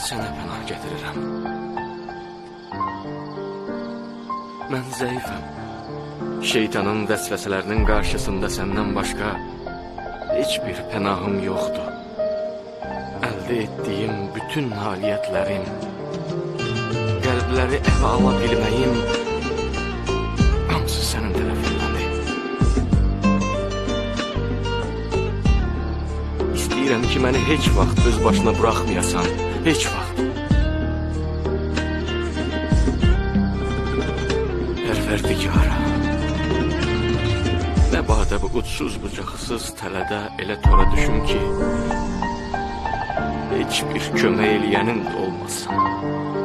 Sənə pənah gətirirəm. Mən zəifəm. Şeytanın vəsvəsələrinin qarşısında səndən başqa heç bir pənahım yoxdur. Əldə etdiyim bütün nailiyyətlərim, qəlbləri ələ ala bilməyim İstəyirəm ki, məni heç vaxt öz başına buraxmayasan, heç vaxt. Pərverdigara. Məbadə bu uçsuz bucaqsız tələdə elə tora düşüm ki, heç bir kömək eləyənin də olmasın.